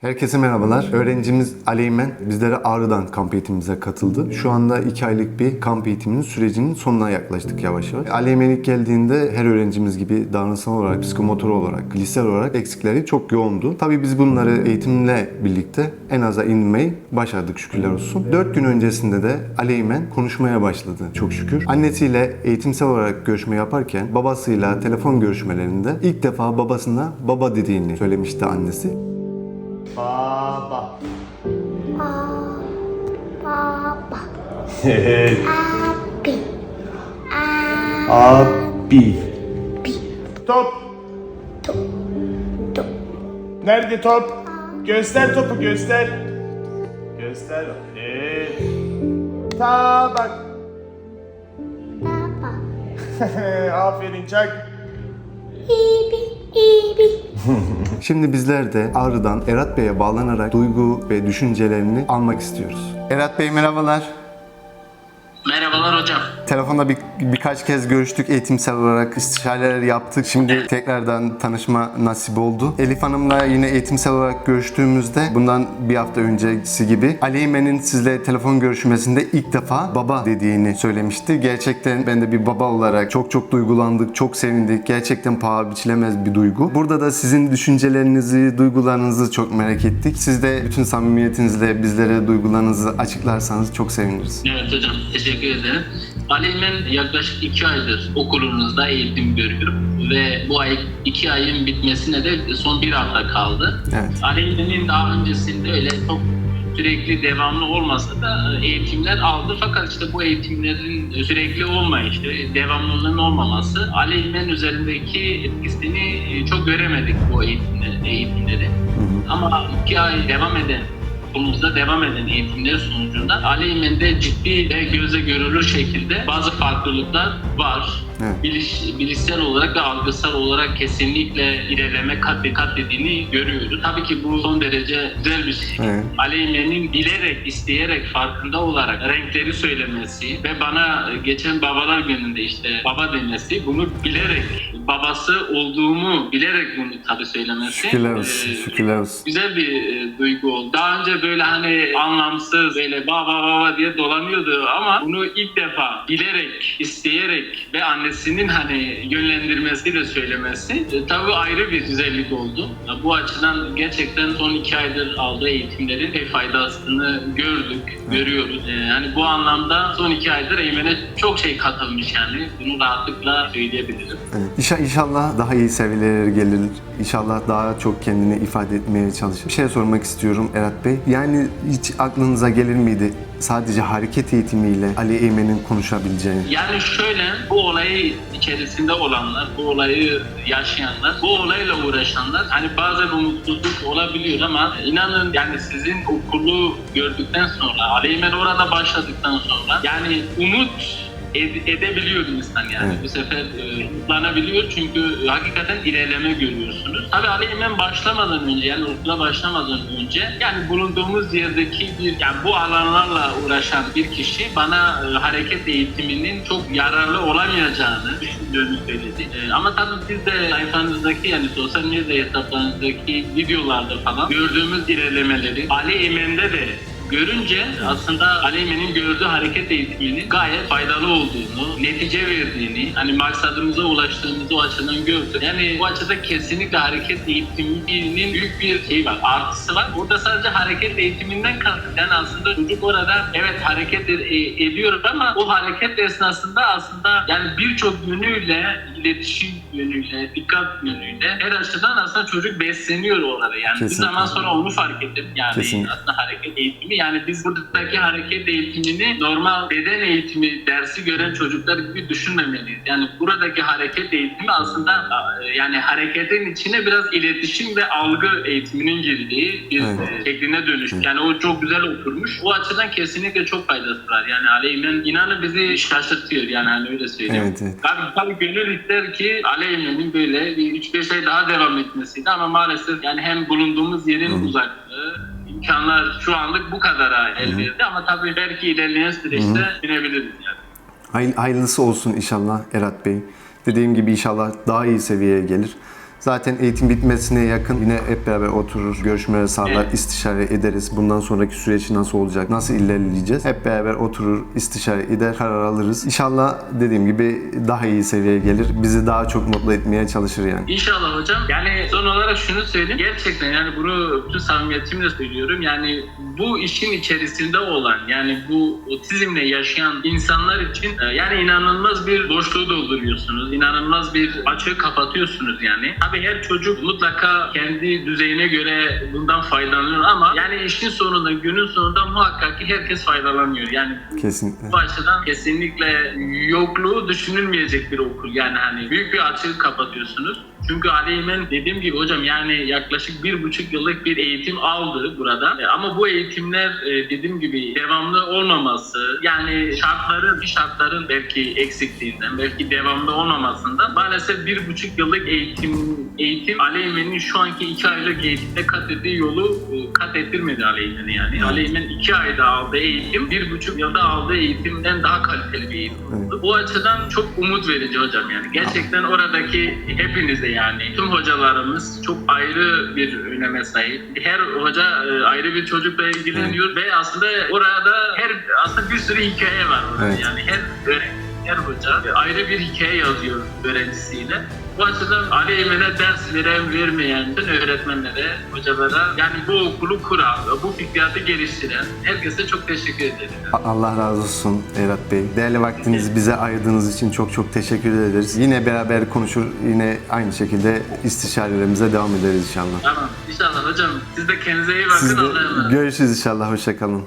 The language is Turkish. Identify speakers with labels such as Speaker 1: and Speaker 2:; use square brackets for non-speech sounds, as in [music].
Speaker 1: Herkese merhabalar. Öğrencimiz Aleymen bizlere Ağrı'dan kamp eğitimimize katıldı. Şu anda 2 aylık bir kamp eğitiminin sürecinin sonuna yaklaştık yavaş yavaş. Aleymen ilk geldiğinde her öğrencimiz gibi davranışsal olarak, psikomotor olarak, bilişsel olarak eksikleri çok yoğundu. Tabii biz bunları eğitimle birlikte en aza inmeyi başardık şükürler olsun. 4 gün öncesinde de Aleymen konuşmaya başladı çok şükür. Annesiyle eğitimsel olarak görüşme yaparken babasıyla telefon görüşmelerinde ilk defa babasına baba dediğini söylemişti annesi.
Speaker 2: Baba.
Speaker 3: Baba,
Speaker 2: Evet.
Speaker 3: abi,
Speaker 2: Abi. Top.
Speaker 3: top.
Speaker 2: Nerede top? Göster topu göster. Göster. Evet. Tabak.
Speaker 3: baba, [laughs]
Speaker 2: Aferin çak.
Speaker 3: ibi, ibi. [laughs]
Speaker 1: Şimdi bizler de Ağrı'dan Erat Bey'e bağlanarak duygu ve düşüncelerini almak istiyoruz. Erat Bey merhabalar.
Speaker 4: Merhabalar hocam.
Speaker 1: Telefonda bir, birkaç kez görüştük eğitimsel olarak istişareler yaptık. Şimdi tekrardan tanışma nasip oldu. Elif Hanım'la yine eğitimsel olarak görüştüğümüzde bundan bir hafta öncesi gibi Aleymen'in sizle telefon görüşmesinde ilk defa baba dediğini söylemişti. Gerçekten ben de bir baba olarak çok çok duygulandık, çok sevindik. Gerçekten paha biçilemez bir duygu. Burada da sizin düşüncelerinizi, duygularınızı çok merak ettik. Siz de bütün samimiyetinizle bizlere duygularınızı açıklarsanız çok seviniriz.
Speaker 4: Evet hocam teşekkür ederim. Alim'in yaklaşık iki aydır okulumuzda eğitim görüyorum. Ve bu ay iki ayın bitmesine de son bir hafta kaldı.
Speaker 1: Evet.
Speaker 4: Alim'in daha öncesinde öyle çok sürekli devamlı olmasa da eğitimler aldı. Fakat işte bu eğitimlerin sürekli olmayışı, devamlılığının olmaması Alim'in üzerindeki etkisini çok göremedik bu eğitimleri. eğitimleri. Ama iki ay devam eden okulumuzda devam eden eğitimler sonucunda Aleymen'de ciddi ve göze görülür şekilde bazı farklılıklar var.
Speaker 1: Evet.
Speaker 4: Biliş, bilişsel olarak ve algısal olarak kesinlikle ilerleme kat be kat dediğini görüyoruz. Tabii ki bu son derece güzel bir şey.
Speaker 1: Evet.
Speaker 4: Aleymen'in bilerek, isteyerek, farkında olarak renkleri söylemesi ve bana geçen babalar gününde işte baba demesi, bunu bilerek, babası olduğumu bilerek bunu tabii söylemesi.
Speaker 1: Şükürler olsun,
Speaker 4: e,
Speaker 1: şükürler olsun.
Speaker 4: güzel bir e, duygu oldu. Daha önce böyle hani anlamsız böyle baba baba diye dolanıyordu ama bunu ilk defa bilerek, isteyerek ve annesinin hani yönlendirmesiyle söylemesi e, tabii ayrı bir güzellik oldu. Ya Bu açıdan gerçekten son iki aydır aldığı eğitimlerin pek faydasını gördük, görüyoruz. E, hani bu anlamda son iki aydır Eymen'e çok şey katılmış yani. Bunu rahatlıkla söyleyebilirim.
Speaker 1: Evet. İnşa- İnşallah daha iyi seviyelere gelir. İnşallah daha çok kendini ifade etmeye çalışır. Bir şey sormak istiyorum Erat Bey. Yani hiç aklınıza gelir miydi sadece hareket eğitimiyle Ali Eymen'in konuşabileceğini?
Speaker 4: Yani şöyle bu olayı içerisinde olanlar, bu olayı yaşayanlar, bu olayla uğraşanlar hani bazen umutsuzluk olabiliyor ama inanın yani sizin okulu gördükten sonra, Aleymen orada başladıktan sonra yani umut ed- edebiliyor insan yani.
Speaker 1: Evet.
Speaker 4: Bu sefer e, çünkü hakikaten ilerleme görüyorsunuz. Tabii Aleymen başlamadan önce yani okula başlamadan önce yani bulunduğumuz yerdeki bir yani bu alanlarla uğraşan bir kişi bana e, hareket eğitiminin çok yararlı olamayacağını düşündüğünü söyledi. E, ama tabii biz de sayfanızdaki yani sosyal medya hesaplarınızdaki videolarda falan gördüğümüz ilerlemeleri Ali Eymen'de de görünce aslında Aleymen'in gördüğü hareket eğitiminin gayet faydalı olduğunu, netice verdiğini, hani maksadımıza ulaştığımızı o açıdan gördük. Yani bu açıda kesinlikle hareket eğitiminin büyük bir şey var, artısı var. Burada sadece hareket eğitiminden kasıt. Yani aslında çocuk orada evet hareket e- ediyor ama o hareket esnasında aslında yani birçok yönüyle, iletişim yönüyle, dikkat yönüyle her açıdan aslında çocuk besleniyor orada. Yani bir
Speaker 1: Kesinlikle.
Speaker 4: zaman sonra onu fark ettim. Yani
Speaker 1: Kesinlikle.
Speaker 4: aslında hareket eğitimi. Yani biz buradaki hareket eğitimini normal beden eğitimi dersi gören çocuklar gibi düşünmemeliyiz. Yani buradaki hareket eğitimi aslında e, yani hareketin içine biraz iletişim ve algı eğitiminin girdiği bir
Speaker 1: Evet.
Speaker 4: e, şekline dönüş. Yani o çok güzel oturmuş. O açıdan kesinlikle çok faydası var. Yani Aleymen inanın bizi şaşırtıyor yani hani öyle söyleyeyim.
Speaker 1: Evet, evet.
Speaker 4: Tabii, tabii gönül ister ki Aleymen'in böyle bir 3-5 ay daha devam etmesiydi ama maalesef yani hem bulunduğumuz yerin uzaklığı imkanlar şu anlık bu kadara el verdi ama tabii belki ilerleyen süreçte binebiliriz yani.
Speaker 1: Hay- Hayırlısı olsun inşallah Erat Bey. Dediğim gibi inşallah daha iyi seviyeye gelir. Zaten eğitim bitmesine yakın yine hep beraber oturur, görüşmeler sağlar,
Speaker 4: Evet.
Speaker 1: istişare ederiz. Bundan sonraki süreç nasıl olacak, nasıl ilerleyeceğiz? Hep beraber oturur, istişare eder, karar alırız. İnşallah dediğim gibi daha iyi seviyeye gelir. Bizi daha çok mutlu etmeye çalışır yani.
Speaker 4: İnşallah hocam. Yani son olarak şunu söyleyeyim. Gerçekten yani bunu bütün samimiyetimle söylüyorum. Yani bu işin içerisinde olan yani bu otizmle yaşayan insanlar için e, yani inanılmaz bir boşluğu dolduruyorsunuz. İnanılmaz bir açığı kapatıyorsunuz yani. Tabii her çocuk mutlaka kendi düzeyine göre bundan faydalanıyor ama yani işin sonunda günün sonunda muhakkak ki herkes faydalanıyor. Yani
Speaker 1: Kesinlikle.
Speaker 4: bu açıdan kesinlikle yokluğu düşünülmeyecek bir okul. Yani hani büyük bir açığı kapatıyorsunuz. Çünkü Ali İmen dediğim gibi hocam yani yaklaşık bir buçuk yıllık bir eğitim aldı burada. E, Ama bu eğitimler e, dediğim gibi devamlı olmaması yani şartların bir şartların belki eksikliğinden belki devamlı olmamasından maalesef bir buçuk yıllık eğitim eğitim Ali İmen'in şu anki iki aylık eğitimde kat ettiği yolu e, kat ettirmedi Ali İmen'i yani. Ali İmen iki ayda aldığı eğitim bir buçuk yılda aldığı eğitimden daha kaliteli bir eğitim oldu. Bu açıdan çok umut verici hocam yani. Gerçekten oradaki hepinize yani tüm hocalarımız çok ayrı bir öneme sahip. Her hoca e, ayrı bir çocukla ilgileniyor ve aslında orada her aslında bir sürü hikaye var orada
Speaker 1: Evet.
Speaker 4: yani her öğretmen her hoca ayrı bir hikaye yazıyor öğrencisiyle. Bu açıdan Ali Eymen'e ders veren, vermeyen bütün öğretmenlere, hocalara yani bu okulu kuran, bu fikriyatı geliştiren herkese çok teşekkür ederim.
Speaker 1: Allah razı olsun Erat Bey. Değerli vaktinizi bize ayırdığınız için çok çok teşekkür ederiz. Yine beraber konuşur, yine aynı şekilde istişarelerimize devam ederiz inşallah.
Speaker 4: Tamam. İnşallah hocam. Siz de kendinize iyi bakın.
Speaker 1: Siz de görüşürüz inşallah. Hoşçakalın.